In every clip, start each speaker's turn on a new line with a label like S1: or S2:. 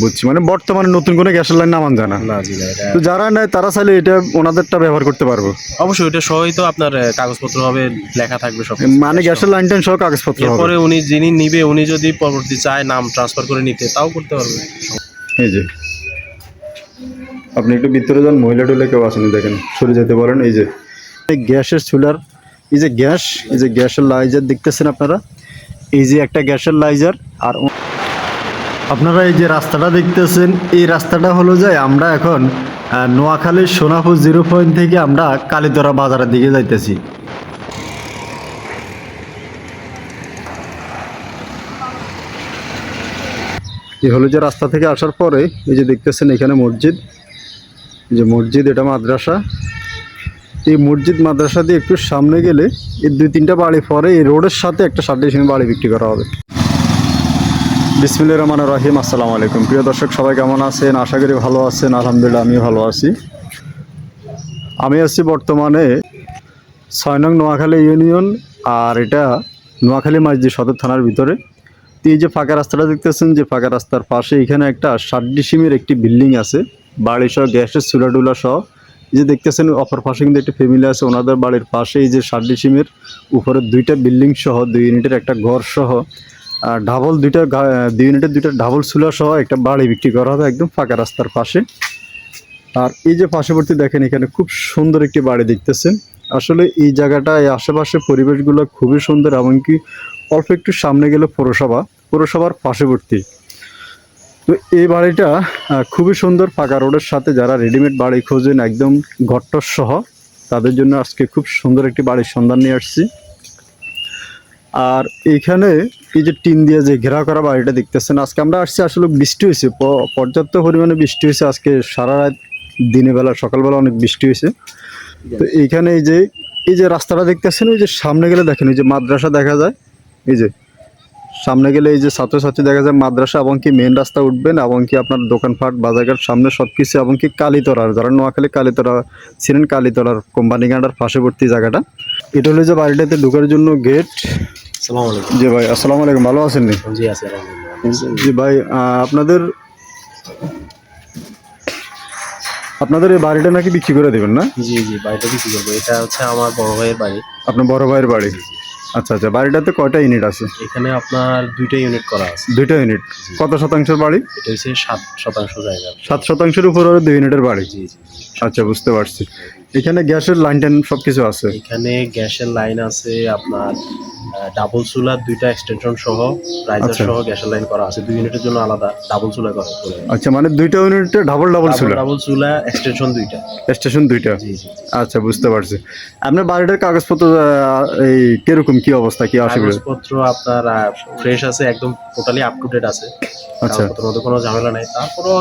S1: বুঝছি। মানে বর্তমানে নতুন কোনো গ্যাসের লাইন নামান যায় না
S2: জি না এটা
S1: তো যারা নেয় তারা চাইলে এটা ওনাদেরটা ব্যবহার করতে পারব।
S2: অবশ্যই এটা সবই তো আপনার আহ, কাগজপত্র হবে লেখা থাকবে সব
S1: মানে গ্যাসের লাইন টাইন সহ কাগজপত্র হবে।
S2: এরপরে উনি যিনি নিবে উনি যদি পরবর্তী চায় নাম ট্রান্সফার করে নিতে তাও করতে পারবে।
S1: এই যে। আপনি একটু ভিতরে যান মহিলা টুলে কেউ আসেনি দেখেন সরে যেতে পারেন এই যে। এই গ্যাসের চুলার এই যে গ্যাস এই যে গ্যাসের লাইজার দেখতেছেন আপনারা? এই যে একটা গ্যাসের লাইজার আর ও- আপনারা এই যে রাস্তাটা দেখতেছেন, এই রাস্তাটা হলো যে আমরা এখন নোয়াখালীর সোনাপুর জিরো পয়েন্ট থেকে আমরা কালীতরা বাজারের দিকে যাইতেছি। এই হলো যে রাস্তা থেকে আসার পরে, এই যে দেখতেছেন এখানে মসজিদ। যে মসজিদ, এটা মাদ্রাসা। এই মসজিদ, মাদ্রাসা দিয়ে একটু সামনে গেলে এই দুই তিনটা বাড়ি পরে এই রোডের সাথে একটা ষাট বাড়ি বিক্রি করা হবে। বিসমিল্লা রহমান রহিম, আসসালামু আলাইকুম। প্রিয় দর্শক, সবাই কেমন আছেন? আশা করি ভালো আছেন, আলহামদুলিল্লাহ আমি ভালো আছি। আমি আছি বর্তমানে ছয় নং নোয়াখালী ইউনিয়ন, আর এটা নোয়াখালী মসজিদ সদর থানার ভিতরে। এই যে ফাঁকা রাস্তাটা দেখতেছেন, যে ফাঁকা রাস্তার পাশে এখানে একটা ষাট ডিসিমের একটি বিল্ডিং আছে। বাড়ি সহ গ্যাসের চুলাডুলা সহ। এই যে দেখতেছেন, অপর পাশে কিন্তু একটি ফ্যামিলি আছে, ওনাদের বাড়ির পাশে এই যে ষাট ডিসিমের উপরে দুইটা বিল্ডিং সহ, দুই ইউনিটের একটা ঘর সহ। ডাবল দুইটা দুই ইউনিটের দুইটা ডাবল চুলা সহ একটা বাড়ি বিক্রি করা হবে একদম ফাঁকা রাস্তার পাশে। আর এই যে পার্শ্ববর্তী দেখেন, এখানে খুব সুন্দর একটি বাড়ি দেখতেছেন। আসলে এই জায়গাটা, এই আশেপাশে পরিবেশগুলো খুবই সুন্দর এমনকি অল্প একটু সামনে গেলে পৌরসভা, পৌরসভার পার্শ্ববর্তী। তো এই বাড়িটা খুবই সুন্দর ফাঁকা রোডের সাথে যারা রেডিমেড বাড়ি খোঁজেন, একদম ঘট্টর সহ তাদের জন্য আজকে খুব সুন্দর একটি বাড়ির সন্ধান নিয়ে আসছি। আর এইখানে এই যে টিন দিয়ে যে ঘেরা করা বাড়িটা দেখতেছেন, আজকে আমরা আসছি আসলে বৃষ্টি হয়েছে পর্যাপ্ত পরিমাণে বৃষ্টি হয়েছে, আজকে সারা রাত দিনের বেলা সকালবেলা অনেক বৃষ্টি হয়েছে। তো এইখানে এই যে এই যে রাস্তাটা দেখতেছেন, ওই যে সামনে গেলে দেখেন ওই যে মাদ্রাসা দেখা যায়, এই যে সামনে গেলে এই যে ছাত্রছাত্রী দেখা যায় মাদ্রাসা, এবং কি মেন রাস্তা উঠবেন, এবং কি আপনার দোকানপাট, বাজারঘাট, সামনে সব কিছু এবং কি কালীতলার, যারা নোয়াখালী কালীতলা ছিলেন, কালীতলার কোম্পানি গাঁটার পার্শ্ববর্তী জায়গাটা। এটা হলো যে বাড়িটাতে ঢোকার জন্য গেট
S2: আলাইকুম।
S1: জি ভাই আসসালামু আলাইকুম। ভালো আছেন
S2: জি আছে
S1: জি ভাই আপনাদের আপনাদের এই বাড়িটা নাকি বিক্রি করে দেবেন না?
S2: জি জি বাড়িটা বিক্রি করব। এটা হচ্ছে আমার বড় ভাইয়ের বাড়ি।
S1: আপনার বড় ভাইয়ের বাড়ি? আচ্ছা আচ্ছা বাড়িটাতে কয়টা ইউনিট আছে?
S2: এখানে আপনার দুইটা ইউনিট করা আছে।
S1: দুইটা ইউনিট। কত শতাংশের বাড়ি?
S2: এটা হচ্ছে সাত শতাংশ জায়গা।
S1: সাত শতাংশের উপর দুই ইউনিটের বাড়ি?
S2: জি জি।
S1: আচ্ছা বুঝতে পারছি। এখানে গ্যাসের লাইন টাইন সব কিছু আছে।
S2: এখানে গ্যাসের লাইন আছে আপনার ডাবল চুলার দুইটা এক্সটেনশন সহ রাইজার
S1: আচ্ছা।
S2: সহ গ্যাসের লাইন করা আছে। দুই ইউনিটের জন্য আলাদা ডাবল চুলা করা
S1: আচ্ছা মানে দুইটা ইউনিটে ডাবল ডাবল চুলা?
S2: ডাবল চুলা এক্সটেনশন দুইটা।
S1: স্টেশন দুইটা? আচ্ছা বুঝতে পারছি। আপনার বাড়িটার কাগজপত্র এই কীরকম কি অবস্থা কি অসুবিধা?
S2: কাগজপত্র আপনার ফ্রেশ আছে একদম টোটালি আপ টু ডেট আছে।
S1: আচ্ছা।
S2: মধ্যে কোনো ঝামেলা নাই। তারপরও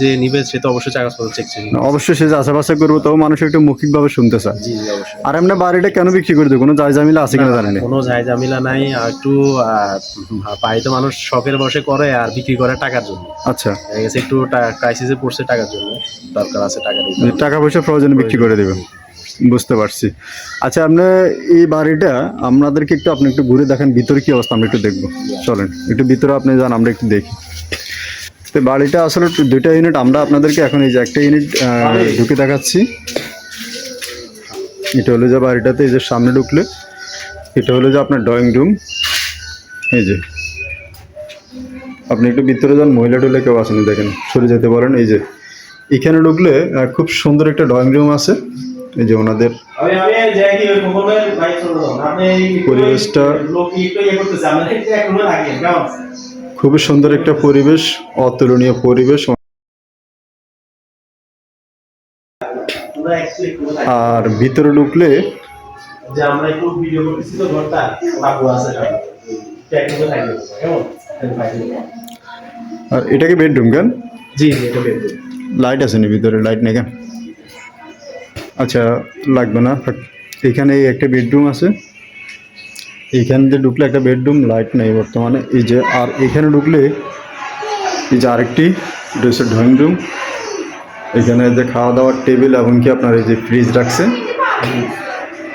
S2: যে নিবে সে তো অবশ্যই কাগজপত্র চেক
S1: অবশ্যই সে আশেপাশে করব তবে মানুষ একটু মৌখিকভাবে শুনতে চায়।
S2: অবশ্যই।
S1: আর এমনি বাড়িটা কেন বিক্রি করে দেবো? কোনো জায়গা মিলে আছে কিনা জানেন?
S2: কোনো ঝাই জামিলা নাই আর একটু বাড়িতে মানুষ শখের বসে করে আর বিক্রি করে টাকার জন্য।
S1: আচ্ছা।
S2: একটু ক্রাইসিসে পড়ছে টাকার জন্য দরকার আছে টাকা
S1: টাকা পয়সা প্রয়োজনে বিক্রি করে দেবেন বুঝতে পারছি। আচ্ছা আপনি এই বাড়িটা আপনাদেরকে একটু আপনি একটু ঘুরে দেখেন ভিতরে কি অবস্থা আমরা একটু দেখব। চলেন একটু ভিতরে আপনি যান আমরা একটু দেখি। তো বাড়িটা আসলে দুইটা ইউনিট আমরা আপনাদেরকে এখন এই যে একটা ইউনিট ঢুকে দেখাচ্ছি। এটা হলো যে বাড়িটাতে এই যে সামনে ঢুকলে এটা হলো যে আপনার ড্রয়িং রুম এই যে। আপনি একটু ভিতরে যান মহিলা টুলে কেউ আসেনি দেখেন সরে যেতে পারেন। এই যে এখানে ঢুকলে খুব সুন্দর একটা ড্রয়িং রুম আছে। এই যে ওনাদের পরিবেশটা-
S2: ইয়ে
S1: খুবই সুন্দর একটা পরিবেশ অতুলনীয় পরিবেশ আর ভিতরে ঢুকলে?
S2: যে আমরা একটু ভিডিও করতেছি তো ঘরটা বাবু আছে এক রুমে থাকি কেমন?
S1: আর এটা কি বেডরুম কেন?
S2: জি এটা
S1: লাইট আছে নি ভিতরে? লাইট নেই কেন? আচ্ছা লাগবে না। এখানে একটা বেডরুম আছে। এইখান দিয়ে ঢুকলে একটা বেডরুম লাইট নেই বর্তমানে। এই যে আর এখানে ঢুকলে এই যে আরেকটি হচ্ছে ড্রয়িং রুম এখানে যে খাওয়া দাওয়ার টেবিল এমনকি আপনার এই যে ফ্রিজ রাখছে?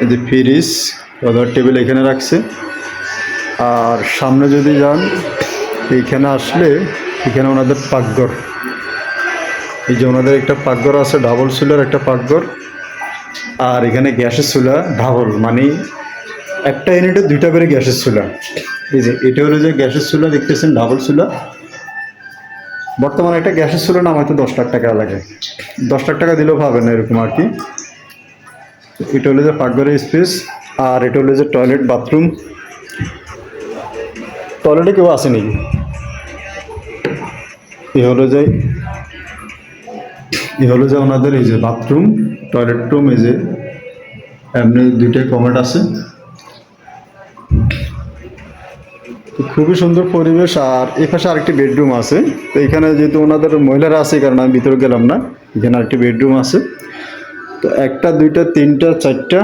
S1: এই যে ফ্রিজ খাওয়া দাওয়ার টেবিল এখানে রাখছে। আর সামনে যদি যান, এইখানে আসলে এখানে ওনাদের পাকঘর। এই যে ওনাদের একটা পাকঘর আছে, ডাবল চুলার একটা পাকঘর। আর এখানে গ্যাসের চুলা, ডাবল মানে একটা ইউনিটে দুইটা করে গ্যাসের চুলা। এই যে, এটা হলো যে গ্যাসের চুলা, দেখতেছেন, ডাবল চুলা। বর্তমানে একটা গ্যাসের চুলা নাম হয়তো দশ লাখ টাকা লাগে। দশ লাখ টাকা দিলেও পাবেন না এরকম আর কি। এটা হলো যে পাকঘরের স্পেস আর এটা হলো যে টয়লেট বাথরুম টয়লেটে কেউ আসে নাকি এ হলো যে, এ হলো যে ওনাদের এই যে বাথরুম টয়লেট রুম এই যে, এমনি দুইটাই কমেন্ট আছে। খুবই সুন্দর পরিবেশ আর এই পাশে আরেকটি বেডরুম আছে। তো এখানে যেহেতু ওনাদের মহিলারা আছে কারণে আমি ভিতরে গেলাম না। এখানে আরেকটি বেডরুম আছে। তো একটা, দুইটা, তিনটা, চারটা,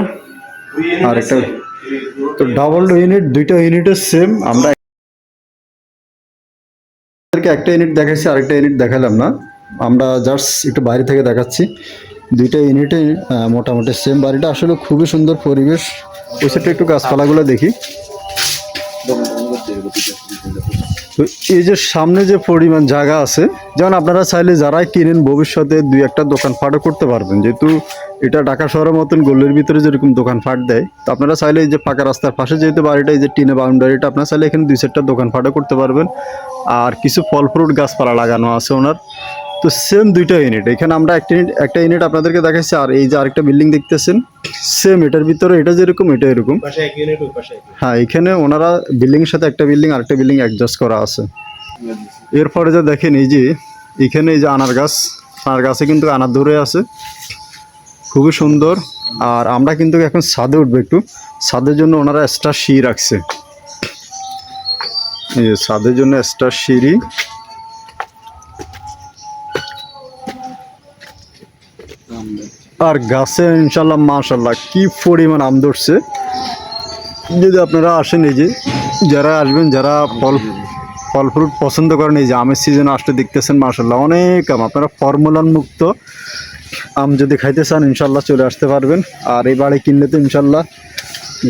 S1: আর একটা- তো ডাবল ইউনিট দুইটা ইউনিটের সেম আমরা একটা ইউনিট দেখাচ্ছি আরেকটা ইউনিট দেখালাম না। আমরা জাস্ট একটু বাইরে থেকে দেখাচ্ছি। দুইটা ইউনিটে মোটামুটি সেম বাড়িটা আসলে খুবই সুন্দর পরিবেশ। ওই সাইডটা একটু গাছপালাগুলো দেখি। তো এই যে সামনে যে পরিমাণ জায়গা আছে, যেমন আপনারা চাইলে যারাই কিনেন, ভবিষ্যতে দুই একটা দোকান ফাটও করতে পারবেন। যেহেতু এটা ঢাকা শহরের মতন গোল্লের ভিতরে যেরকম দোকান ফাট দেয়, তো আপনারা চাইলে এই যে পাকা রাস্তার পাশে যেহেতু বাড়িটা, এই যে টিনে বাউন্ডারিটা, আপনারা চাইলে এখানে দুই চারটা দোকান ফাটও করতে পারবেন। আর কিছু ফল, ফ্রুট গাছপালা লাগানো আছে ওনার। তো সেম দুইটা ইউনিট এখানে আমরা একটা ইউনিট একটা ইউনিট আপনাদেরকে দেখাচ্ছি আর এই যে আরেকটা বিল্ডিং দেখতেছেন সেম এটার ভিতরে এটা যেরকম এটা এরকম। হ্যাঁ এখানে ওনারা বিল্ডিং এর সাথে একটা বিল্ডিং আরেকটা বিল্ডিং অ্যাডজাস্ট করা আছে। এরপরে যা দেখেন এই যে এখানে এই যে আনার গাছ আনার গাছে কিন্তু আনার ধরে আছে। খুবই সুন্দর। আর আমরা কিন্তু এখন ছাদে উঠবো একটু। ছাদের জন্য ওনারা এক্সট্রা সিঁড়ি রাখছে। এই যে ছাদের জন্য এক্সট্রা সিঁড়ি। আর গাছে ইনশাল্লাহ মাশাল্লাহ কি পরিমাণ আম ধরছে। যদি আপনারা আসেন এই যে, যারা আসবেন, যারা ফল ফল ফ্রুট পছন্দ করেন, এই যে আমের সিজন আসতে দেখতেছেন মার্শাল্লাহ অনেক আম। আপনারা ফর্মুলান মুক্ত আম যদি খাইতে চান, ইনশাল্লাহ চলে আসতে পারবেন। আর এই বাড়ি কিনলে তো ইনশাল্লাহ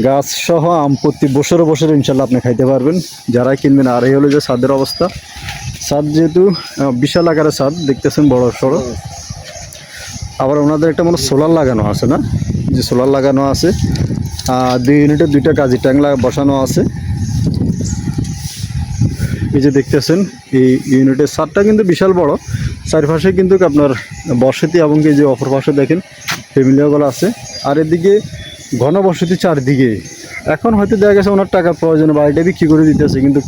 S1: গাছ সহ আম প্রতি বছরে বছরে ইনশাল্লাহ আপনি খাইতে পারবেন। যারাই কিনবেন, আর এই হলো যে ছাদের অবস্থা। ছাদ যেহেতু বিশাল আকারের ছাদ, দেখতেছেন বড় সড়ো। আবার ওনাদের একটা মনে সোলার লাগানো আছে না? যে সোলার লাগানো আছে। দুই ইউনিটের দুইটা কাজী ট্যাং বসানো আছে। এই যে দেখতেছেন, এই ইউনিটের ছাদটা কিন্তু বিশাল বড়। চারপাশে কিন্তু আপনার বসতি এবং এই যে অপর পাশে দেখেন ফ্যামিলিগুলো আছে। আর এদিকে ঘনবসতি চারদিকে। এখন হয়তো দেখা গেছে ওনার টাকার প্রয়োজনে, বাড়িটা বিক্রি করে দিতেছে, কিন্তু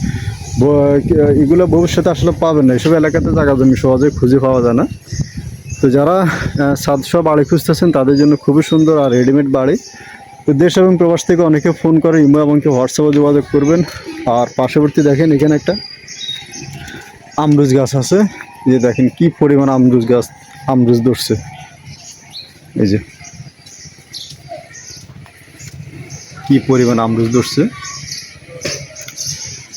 S1: এগুলো ভবিষ্যতে আসলে পাবেন না। এসব এলাকাতে জায়গা জমি সহজে খুঁজে পাওয়া যায় না। তো যারা সাতশো বাড়ি খুঁজতেছেন, তাদের জন্য খুবই সুন্দর আর রেডিমেড বাড়ি। তো দেশ এবং প্রবাস থেকে অনেকে ফোন করে, ইমো এবং কি হোয়াটসঅ্যাপে যোগাযোগ করবেন। আর পার্শ্ববর্তী দেখেন, এখানে একটা আমরুজ গাছ আছে। যে দেখেন, কি পরিমাণ আমরুজ গাছ, আমরুজ ধরছে। এই যে, কি পরিমাণ আমরুজ ধরছে।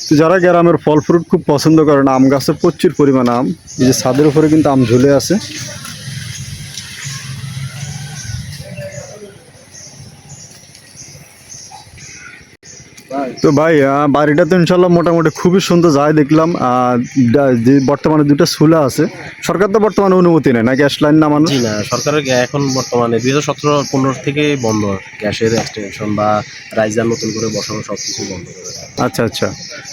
S1: তো যারা গ্রামের ফল ফ্রুট খুব পছন্দ করেন, আম গাছে প্রচুর পরিমাণ আম। এই যে ছাদের উপরে কিন্তু আম ঝুলে আছে। তো ভাই বাড়িটা তো ইনশাল্লাহ মোটামুটি খুবই সুন্দর যায় দেখলাম যে বর্তমানে দুটো সুলা আছে সরকার তো বর্তমানে অনুমতি নেয় না গ্যাস লাইন নামানো
S2: না সরকারের এখন বর্তমানে দুই হাজার সতেরো পনেরো থেকে বন্ধ গ্যাসের এক্সটেনশন বা রাইজার নতুন করে বসানো সব কিছু বন্ধ
S1: আচ্ছা আচ্ছা।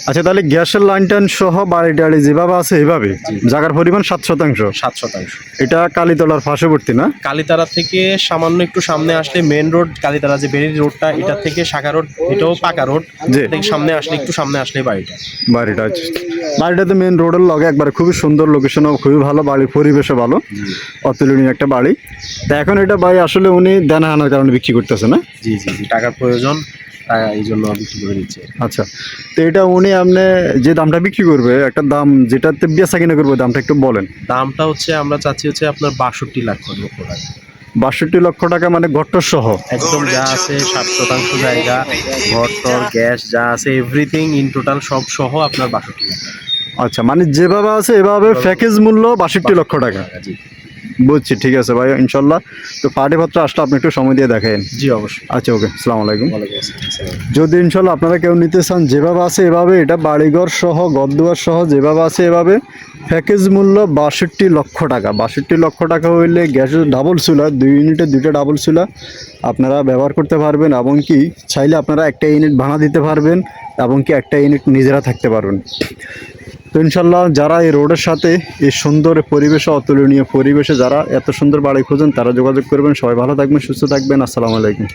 S1: আচ্ছা তাহলে গ্যাসের লাইন টাইন সহ বাড়ি টাড়ি যেভাবে আছে এভাবে জায়গার পরিমাণ সাত শতাংশ?
S2: সাত শতাংশ।
S1: এটা কালীতলার পার্শ্ববর্তী না?
S2: কালীতারা থেকে সামান্য একটু সামনে আসলে মেন রোড কালীতারা যে বেরির রোডটা এটা থেকে শাখা রোড এটাও পাকা রোড
S1: জি।
S2: সামনে আসলে একটু সামনে আসলে বাড়িটা।
S1: বাড়িটা আছে বাড়িটা তো মেন রোডের লগে একবারে খুবই সুন্দর লোকেশনও খুবই ভালো বাড়ির পরিবেশও ভালো। অতুলনীয় একটা বাড়ি। তা এখন এটা ভাই আসলে উনি দেনা আনার কারণে বিক্রি করতেছে না?
S2: জি জি জি টাকার প্রয়োজন এই জন্য বিক্রি করে দিচ্ছে।
S1: আচ্ছা। তো এটা উনি আপনি যে দামটা বিক্রি করবে একটা দাম যেটাতে বেচা কিনা করবে দামটা একটু বলেন।
S2: দামটা হচ্ছে আমরা চাচ্ছি হচ্ছে আপনার বাষট্টি লাখ লক্ষ টাকা
S1: বাষট্টি লক্ষ টাকা মানে ঘট্টর সহ
S2: একদম যা আছে সাত শতাংশ জায়গা ঘরটর গ্যাস যা আছে এভরিথিং ইন টোটাল সব সহ আপনার বাষট্টি
S1: আচ্ছা মানে যেভাবে আছে এভাবে প্যাকেজ মূল্য বাষট্টি লক্ষ টাকা।
S2: টাকা জি।
S1: বুঝছি ঠিক আছে ভাই ইনশাল্লাহ। তো পাটিপত্র আসলে আপনি একটু সময় দিয়ে দেখেন।
S2: জি অবশ্যই।
S1: আচ্ছা ওকে আসসালামু আলাইকুম। যদি ইনশাল্লাহ আপনারা কেউ নিতে চান যেভাবে আছে এভাবে এটা বাড়িঘর সহ গদ্দুয়ার সহ যেভাবে আছে এভাবে প্যাকেজ মূল্য বাষট্টি লক্ষ টাকা। বাষট্টি লক্ষ টাকা হইলে গ্যাসের ডাবল চুলা দুই ইউনিটের দুইটা ডাবল চুলা আপনারা ব্যবহার করতে পারবেন এবং কি চাইলে আপনারা একটা ইউনিট ভাড়া দিতে পারবেন এবং কি একটা ইউনিট নিজেরা থাকতে পারবেন। তো ইনশাল্লাহ যারা এই রোডের সাথে এই সুন্দর পরিবেশে, অতুলনীয় পরিবেশে যারা এত সুন্দর বাড়ি খোঁজেন, তারা যোগাযোগ করবেন। সবাই ভালো থাকবেন, সুস্থ থাকবেন। আসসালামু আলাইকুম।